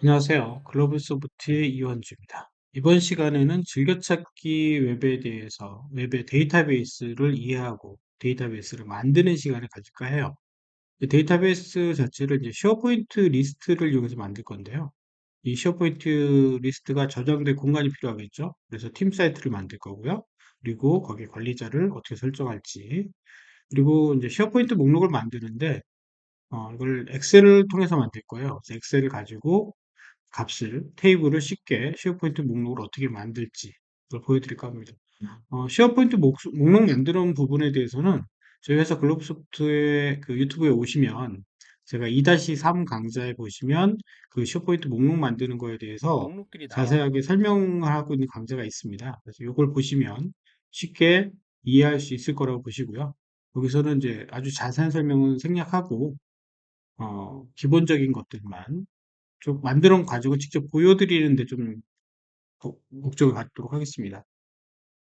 안녕하세요. 글로벌 소프트의 이원주입니다. 이번 시간에는 즐겨찾기 웹에 대해서 웹의 데이터베이스를 이해하고 데이터베이스를 만드는 시간을 가질까 해요. 이 데이터베이스 자체를 이제 쉐어포인트 리스트를 이용해서 만들 건데요. 이 쉐어포인트 리스트가 저장될 공간이 필요하겠죠. 그래서 팀 사이트를 만들 거고요. 그리고 거기 관리자를 어떻게 설정할지 그리고 이제 쉐어포인트 목록을 만드는데 어, 이걸 엑셀을 통해서 만들 거예요. 엑셀을 가지고 값을, 테이블을 쉽게 쉐어포인트 목록을 어떻게 만들지 그걸 보여드릴까 합니다. 어, 쉐어포인트 목, 록 만드는 부분에 대해서는 저희 회사 글로브소프트의 그 유튜브에 오시면 제가 2-3 강좌에 보시면 그 쉐어포인트 목록 만드는 거에 대해서. 자세하게 설명하고 있는 강좌가 있습니다. 그래서 이걸 보시면 쉽게 이해할 수 있을 거라고 보시고요. 여기서는 이제 아주 자세한 설명은 생략하고 어, 기본적인 것들만 좀 만들어 가지고 직접 보여드리는데 좀 목- 목적을 갖도록 하겠습니다.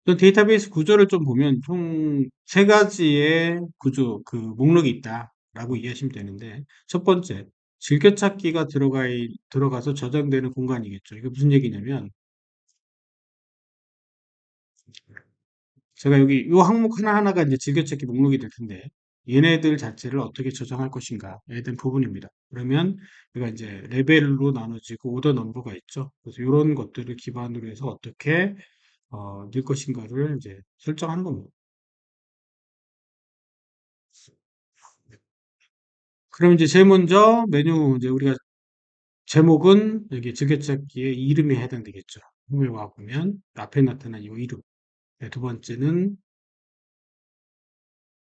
우선 데이터베이스 구조를 좀 보면 총 세 가지의 구조, 그 목록이 있다라고 이해하시면 되는데 첫 번째, 즐겨찾기가 들어가, 들어가서 저장되는 공간이겠죠. 이게 무슨 얘기냐면 제가 여기 이 항목 하나하나가 이제 즐겨찾기 목록이 될 텐데 얘네들 자체를 어떻게 저장할 것인가에 대한 부분입니다. 그러면 얘가 이제 레벨로 나눠지고 오더 넘버가 있죠. 그래서 이런 것들을 기반으로 해서 어떻게 어, 넣을 것인가를 이제 설정하는 겁니다. 그럼 이제 제일 먼저 메뉴 이제 우리가 제목은 여기 즐겨찾기의 이름에 해당되겠죠. 홈에 와 보면 앞에 나타난 이 이름. 네, 두 번째는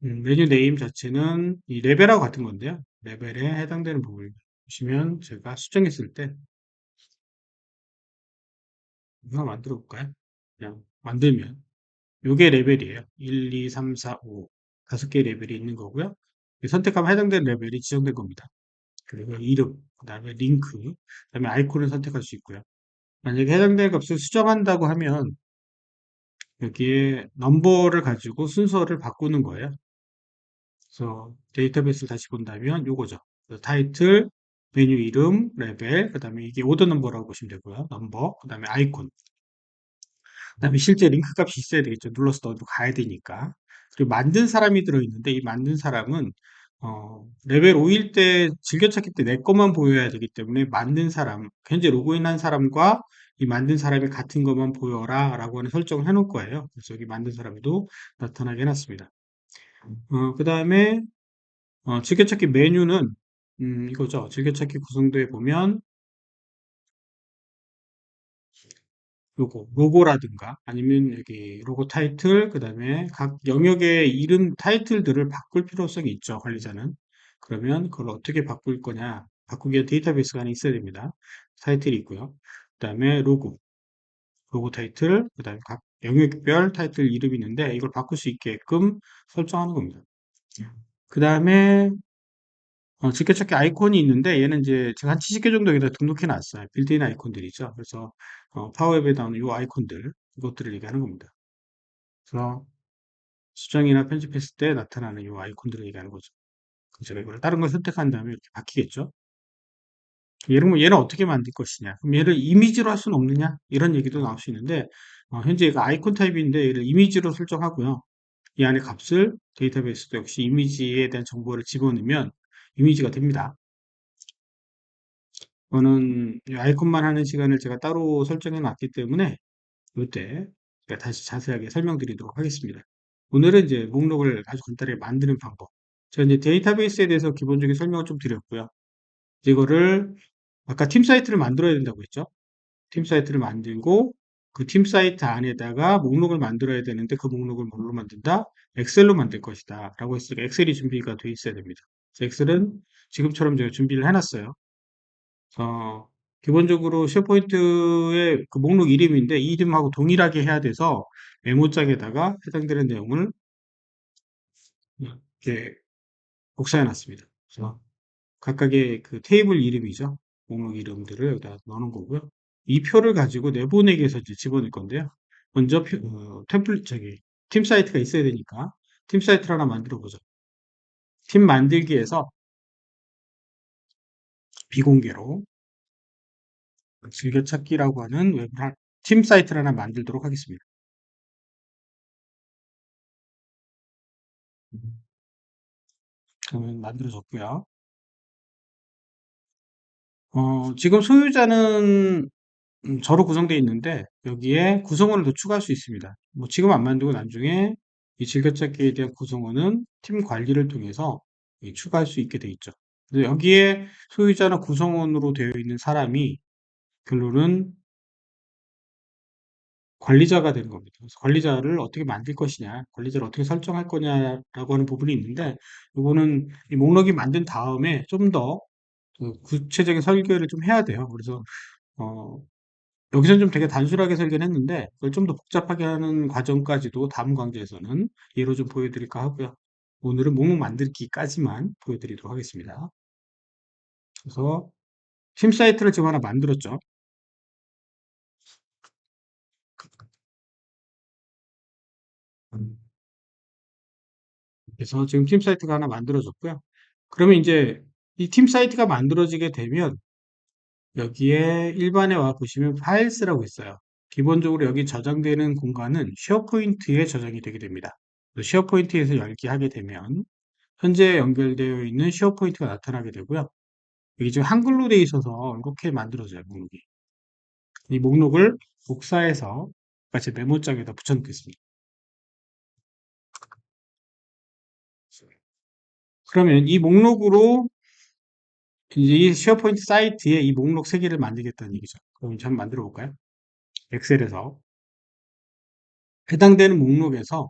음, 메뉴 네임 자체는 이 레벨하고 같은 건데요. 레벨에 해당되는 부분을 보시면 제가 수정했을 때 하나 만들어 볼까요? 그냥 만들면 요게 레벨이에요. 1, 2, 3, 4, 5 다섯 개의 레벨이 있는 거고요. 선택하면 해당되는 레벨이 지정된 겁니다. 그리고 이름, 그 다음에 링크, 그 다음에 아이콘을 선택할 수 있고요. 만약에 해당되는 값을 수정한다고 하면 여기에 넘버를 가지고 순서를 바꾸는 거예요. 그래서 데이터베이스를 다시 본다면 요거죠. 타이틀, 메뉴 이름, 레벨, 그 다음에 이게 오더 넘버라고 보시면 되고요. 넘버, 그 다음에 아이콘. 그 다음에 실제 링크 값이 있어야 되겠죠. 눌러서 넣어도 가야 되니까. 그리고 만든 사람이 들어있는데 이 만든 사람은 어, 레벨 5일 때 즐겨찾기 때 내 것만 보여야 되기 때문에 만든 사람, 현재 로그인한 사람과 이 만든 사람이 같은 것만 보여라 라고 하는 설정을 해놓을 거예요. 그래서 여기 만든 사람도 나타나게 해놨습니다. 어, 그 다음에 어, 즐겨찾기 메뉴는 음, 이거죠. 즐겨찾기 구성도에 보면 요거 로고라든가 아니면 여기 로고 타이틀 그 다음에 각 영역의 이름 타이틀들을 바꿀 필요성이 있죠. 관리자는. 그러면 그걸 어떻게 바꿀 거냐 바꾸기 위한 데이터베이스가 하나 있어야 됩니다. 타이틀이 있고요. 그 다음에 로고 로고 타이틀 그 다음에 각 영역별 타이틀 이름이 있는데 이걸 바꿀 수 있게끔 설정하는 겁니다. 그 다음에 어, 즐겨찾기 아이콘이 있는데 얘는 이제 제가 한 70개 정도 여기다 등록해 놨어요. 빌드인 아이콘들이죠. 그래서 어, 파워앱에 나오는 이 아이콘들 이것들을 얘기하는 겁니다. 그래서 수정이나 편집했을 때 나타나는 이 아이콘들을 얘기하는 거죠. 제가 이걸 다른 걸 선택한 다음에 이렇게 바뀌겠죠. 얘는, 얘는 어떻게 만들 것이냐. 그럼 얘를 이미지로 할 수는 없느냐? 이런 얘기도 나올 수 있는데 어, 현재 얘가 아이콘 타입인데 얘를 이미지로 설정하고요. 이 안에 값을 데이터베이스도 역시 이미지에 대한 정보를 집어넣으면 이미지가 됩니다. 이거는 아이콘만 하는 시간을 제가 따로 설정해 놨기 때문에 이때 제가 다시 자세하게 설명드리도록 하겠습니다. 오늘은 이제 목록을 아주 간단하게 만드는 방법. 제가 이제 데이터베이스에 대해서 기본적인 설명을 좀 드렸고요. 이거를 아까 팀 사이트를 만들어야 된다고 했죠. 팀 사이트를 만들고 그 팀 사이트 안에다가 목록을 만들어야 되는데 그 목록을 뭘로 만든다? 엑셀로 만들 것이다. 라고 했으니까 엑셀이 준비가 되어 있어야 됩니다. 엑셀은 지금처럼 제가 준비를 해놨어요. 어, 기본적으로 쉐어포인트의 그 목록 이름인데 이 이름하고 동일하게 해야 돼서 메모장에다가 해당되는 내용을 이렇게 복사해 놨습니다. 그래서 각각의 그 테이블 이름이죠. 목록 이름들을 여기다 넣는 거고요. 이 표를 가지고 내보내기에서 이제 집어넣을 건데요. 먼저 표, 어, 템플릿 저기 팀 사이트가 있어야 되니까 팀 사이트를 하나 만들어 보죠. 팀 만들기에서 비공개로 즐겨찾기라고 하는 웹 한- 팀 사이트를 하나 만들도록 하겠습니다. 그러면 만들어졌고요. 어, 지금 소유자는 음, 저로 구성되어 있는데 여기에 구성원을 더 추가할 수 있습니다. 뭐 지금 안 만들고 나중에 이 즐겨찾기에 대한 구성원은 팀 관리를 통해서 이 추가할 수 있게 돼 있죠. 여기에 소유자나 구성원으로 되어 있는 사람이 결론은 관리자가 되는 겁니다. 그래서 관리자를 어떻게 만들 것이냐, 관리자를 어떻게 설정할 거냐라고 하는 부분이 있는데, 이거는 이 목록이 만든 다음에 좀더그 구체적인 설계를 좀 해야 돼요. 그래서 어, 여기서는 좀 되게 단순하게 설계를 했는데, 그걸 좀 더 복잡하게 하는 과정까지도 다음 강좌에서는 예로 좀 보여드릴까 하고요. 오늘은 목록 만들기까지만 보여드리도록 하겠습니다. 그래서 팀 사이트를 지금 하나 만들었죠. 그래서 지금 팀 사이트가 하나 만들어졌고요. 그러면 이제 이 팀 사이트가 만들어지게 되면 여기에 일반에 와 보시면 파일스라고 있어요. 기본적으로 여기 저장되는 공간은 쉐어포인트에 저장이 되게 됩니다. 쉐어포인트에서 열기 하게 되면 현재 연결되어 있는 쉐어포인트가 나타나게 되고요. 여기 지금 한글로 되어 있어서 이렇게 만들어져요, 목록이. 이 목록을 복사해서 같이 메모장에다 붙여놓겠습니다. 그러면 이 목록으로 이제 이 쉐어포인트 사이트에 이 목록 세 개를 만들겠다는 얘기죠. 그럼 이제 한번 만들어 볼까요? 엑셀에서 해당되는 목록에서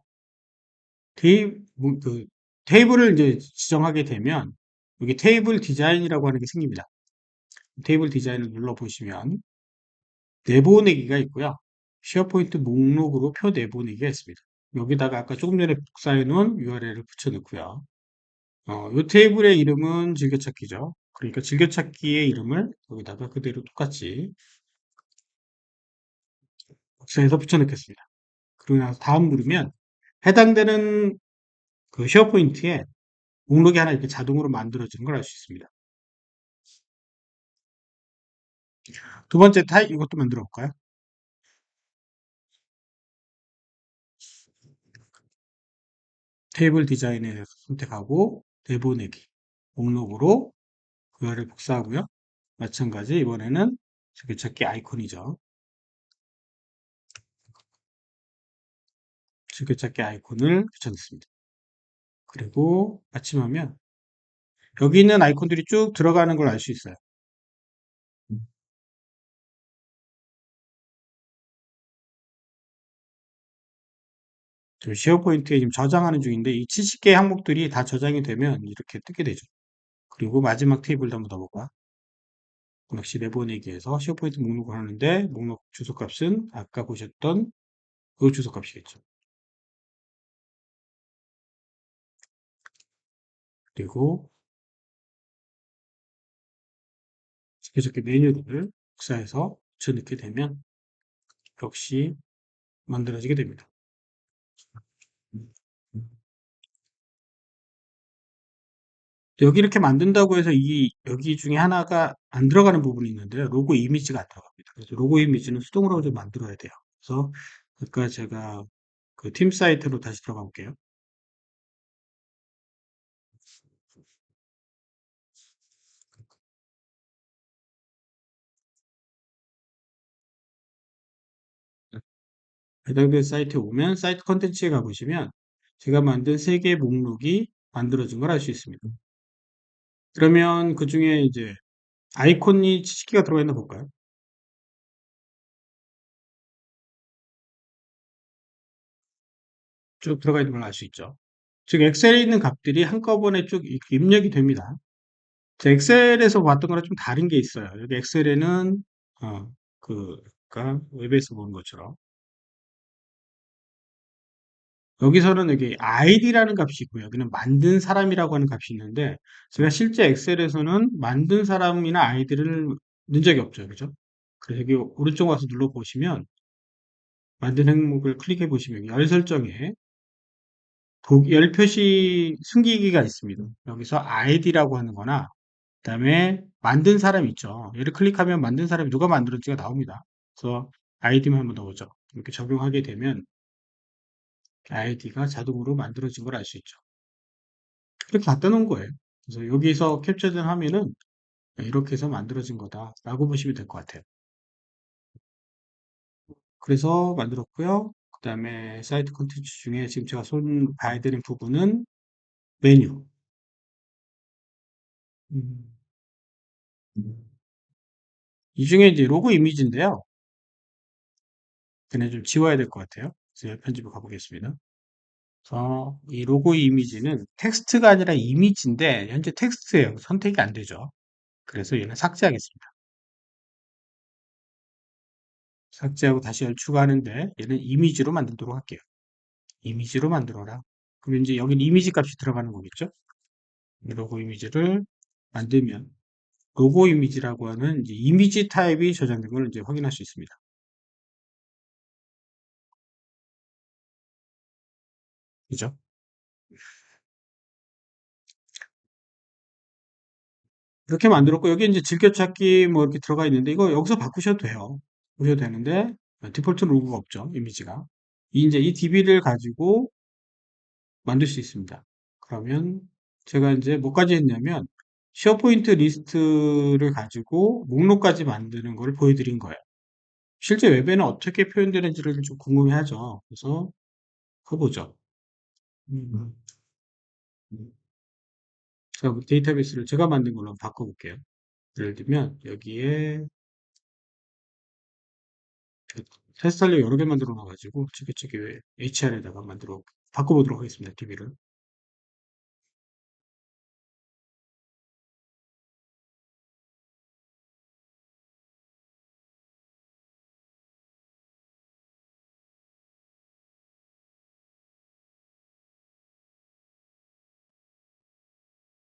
테이, 뭐, 그, 테이블을 이제 지정하게 되면 여기 테이블 디자인이라고 하는 게 생깁니다. 테이블 디자인을 눌러보시면 내보내기가 있고요. 쉐어포인트 목록으로 표 내보내기가 있습니다. 여기다가 아까 조금 전에 복사해 놓은 URL을 붙여 넣고요. 어, 이 테이블의 이름은 즐겨찾기죠. 그러니까 즐겨찾기의 이름을 여기다가 그대로 똑같이 복사해서 붙여 넣겠습니다. 그리고 나서 다음 누르면 해당되는 그 쉐어포인트에 목록이 하나 이렇게 자동으로 만들어지는 걸 알 수 있습니다. 두 번째 타입 이것도 만들어 볼까요? 테이블 디자인에 선택하고 내보내기 목록으로 URL 복사하고요. 마찬가지 이번에는 즐겨찾기 아이콘이죠. 즐겨찾기 아이콘을 붙여넣습니다. 그리고 마침하면 여기 있는 아이콘들이 쭉 들어가는 걸 알 수 있어요. 지금 쉐어포인트에 지금 저장하는 중인데 이 70개 항목들이 다 저장이 되면 이렇게 뜨게 되죠. 그리고 마지막 테이블도 한번 더 볼까? 역시 내보내기에서 쉐어포인트 목록을 하는데 목록 주소값은 아까 보셨던 그 주소값이겠죠. 그리고 계속해 메뉴를 복사해서 붙여넣게 되면 역시 만들어지게 됩니다. 여기 이렇게 만든다고 해서 이 여기 중에 하나가 안 들어가는 부분이 있는데요. 로고 이미지가 안 들어갑니다. 그래서 로고 이미지는 수동으로 좀 만들어야 돼요. 그래서 아까 제가 그 팀 사이트로 다시 들어가 볼게요. 해당된 사이트에 오면 사이트 컨텐츠에 가보시면 제가 만든 세 개의 목록이 만들어진 걸 알 수 있습니다. 그러면 그 중에 이제 아이콘이 70개가 들어가 있나 볼까요? 쭉 들어가 있는 걸 알 수 있죠. 즉 엑셀에 있는 값들이 한꺼번에 쭉 입력이 됩니다. 엑셀에서 봤던 거랑 좀 다른 게 있어요. 여기 엑셀에는 어, 그 그러니까 웹에서 보는 것처럼 여기서는 여기 id라는 값이 있고 여기는 만든 사람이라고 하는 값이 있는데 제가 실제 엑셀에서는 만든 사람이나 아이디를 넣은 적이 없죠. 그죠? 그래서 여기 오른쪽 와서 눌러 보시면 만든 항목을 클릭해 보시면 열 설정에 열 표시 숨기기가 있습니다. 여기서 id라고 하는 거나 그 다음에 만든 사람 있죠. 얘를 클릭하면 만든 사람이 누가 만들었지가 나옵니다. 그래서 아이디만 한번 넣어보죠. 이렇게 적용하게 되면 아이디가 자동으로 만들어진 걸 알 수 있죠. 이렇게 갖다 놓은 거예요. 그래서 여기서 캡처된 화면은 이렇게 해서 만들어진 거다라고 보시면 될 것 같아요. 그래서 만들었고요. 그 다음에 사이트 컨텐츠 중에 지금 제가 손 봐야 되는 부분은 메뉴. 음. 이 중에 이제 로고 이미지인데요. 그냥 좀 지워야 될 것 같아요. 그래서 편집을 가보겠습니다. 그래서 이 로고 이미지는 텍스트가 아니라 이미지인데 현재 텍스트예요. 선택이 안 되죠. 그래서 얘는 삭제하겠습니다. 삭제하고 다시 추가하는데 얘는 이미지로 만들도록 할게요. 이미지로 만들어라. 그럼 이제 여기는 이미지 값이 들어가는 거겠죠? 로고 이미지를 만들면 로고 이미지라고 하는 이미지 타입이 저장된 걸 이제 확인할 수 있습니다. 그죠? 이렇게 만들었고 여기 이제 즐겨찾기 뭐 이렇게 들어가 있는데 이거 여기서 바꾸셔도 돼요. 바꾸셔도 되는데 디폴트 로고가 없죠. 이미지가. 이제 이 DB를 가지고 만들 수 있습니다. 그러면 제가 이제 뭐까지 했냐면 쉐어포인트 리스트를 가지고 목록까지 만드는 걸 보여드린 거예요. 실제 웹에는 어떻게 표현되는지를 좀 궁금해하죠. 그래서 해보죠. 음. 자, 데이터베이스를 제가 만든 걸로 바꿔볼게요. 예를 들면 여기에 테스트하려 여러 개 만들어 놔가지고 저기 HR에다가 만들어 바꿔보도록 하겠습니다. DB를.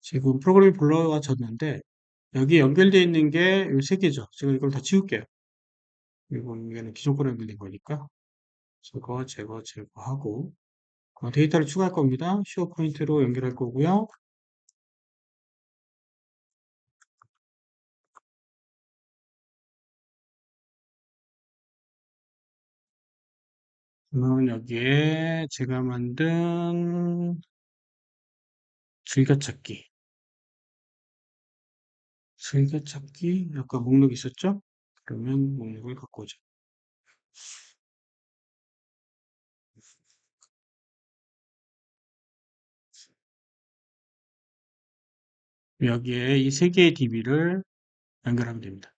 지금 프로그램이 불러와졌는데 여기 연결되어 있는 게 이 세 개죠. 제가 이걸 다 지울게요. 그리고 이거는 기존 거랑 연결된 거니까 제거, 제거, 제거하고 어, 데이터를 추가할 겁니다. 시어 포인트로 연결할 거고요. 그러면 여기에 제가 만든 즐겨찾기 즐겨찾기 아까 목록 있었죠? 그러면 목록을 갖고 오죠. 여기에 이 세 개의 DB를 연결하면 됩니다.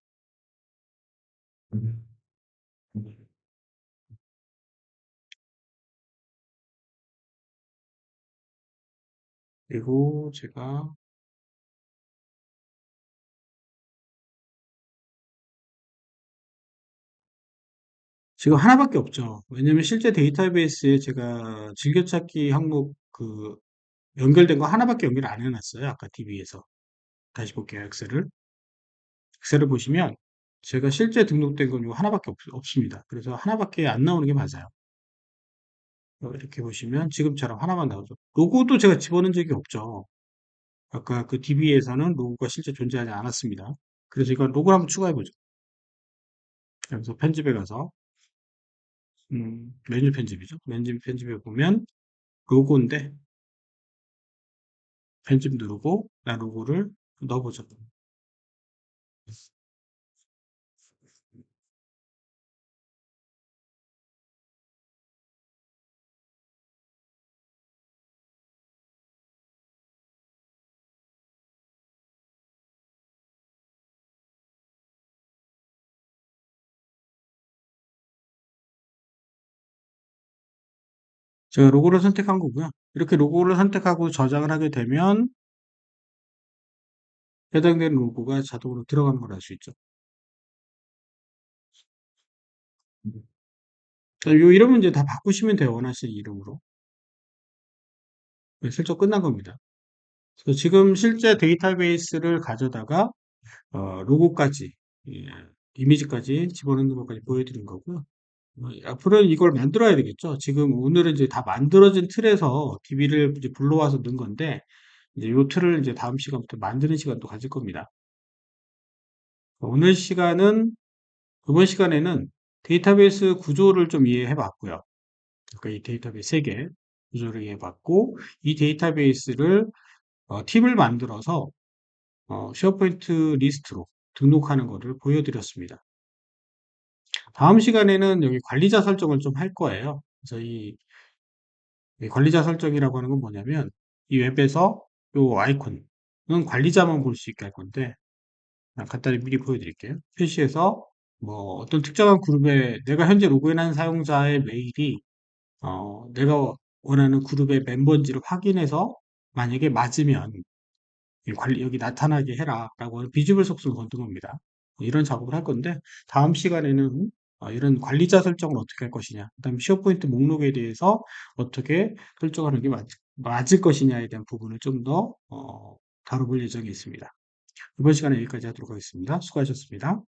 그리고 제가 지금 하나밖에 없죠. 왜냐면 실제 데이터베이스에 제가 즐겨찾기 항목 그 연결된 거 하나밖에 연결 안 해놨어요. 아까 DB에서. 다시 볼게요. 엑셀을. 엑셀을 보시면 제가 실제 등록된 건 이거 하나밖에 없, 습니다 그래서 하나밖에 안 나오는 게 맞아요. 이렇게 보시면 지금처럼 하나만 나오죠. 로고도 제가 집어넣은 적이 없죠. 아까 그 DB에서는 로고가 실제 존재하지 않았습니다. 그래서 이거 로고를 한번 추가해보죠. 여기서 편집에 가서 음, 메뉴 편집이죠. 메뉴 편집에 보면 로고인데 편집 누르고 나 로고를 넣어보죠. 제가 로고를 선택한 거고요. 이렇게 로고를 선택하고 저장을 하게 되면 해당되는 로고가 자동으로 들어가는 걸 알 수 있죠. 이 이름은 이제 다 바꾸시면 돼요. 원하시는 이름으로. 네, 슬쩍 끝난 겁니다. 그래서 지금 실제 데이터베이스를 가져다가 어, 로고까지 예, 이미지까지 집어넣는 것까지 보여드린 거고요. 어, 앞으로는 이걸 만들어야 되겠죠. 지금 오늘은 이제 다 만들어진 틀에서 DB를 이제 불러와서 넣은 건데 이제 요 틀을 이제 다음 시간부터 만드는 시간도 가질 겁니다. 오늘 시간은 이번 시간에는 데이터베이스 구조를 좀 이해해 봤고요. 그러니까 이 데이터베이스 3개 구조를 이해해 봤고 이 데이터베이스를 어, 팁을 만들어서 어, 쉐어포인트 리스트로 등록하는 것을 보여드렸습니다. 다음 시간에는 여기 관리자 설정을 좀 할 거예요. 그래서 이 관리자 설정이라고 하는 건 뭐냐면 이 웹에서 요 아이콘은 관리자만 볼 수 있게 할 건데 간단히 미리 보여드릴게요. 표시해서 뭐 어떤 특정한 그룹에 내가 현재 로그인한 사용자의 메일이 어, 내가 원하는 그룹의 멤버인지를 확인해서 만약에 맞으면 관리 여기 나타나게 해라 라고 하는 비주얼 속성을 건든 겁니다. 이런 작업을 할 건데 다음 시간에는 어, 이런 관리자 설정을 어떻게 할 것이냐 그 다음에 시어포인트 목록에 대해서 어떻게 설정하는 게 맞, 맞을 것이냐에 대한 부분을 좀더 어, 다뤄볼 예정이 있습니다. 이번 시간에 여기까지 하도록 하겠습니다. 수고하셨습니다.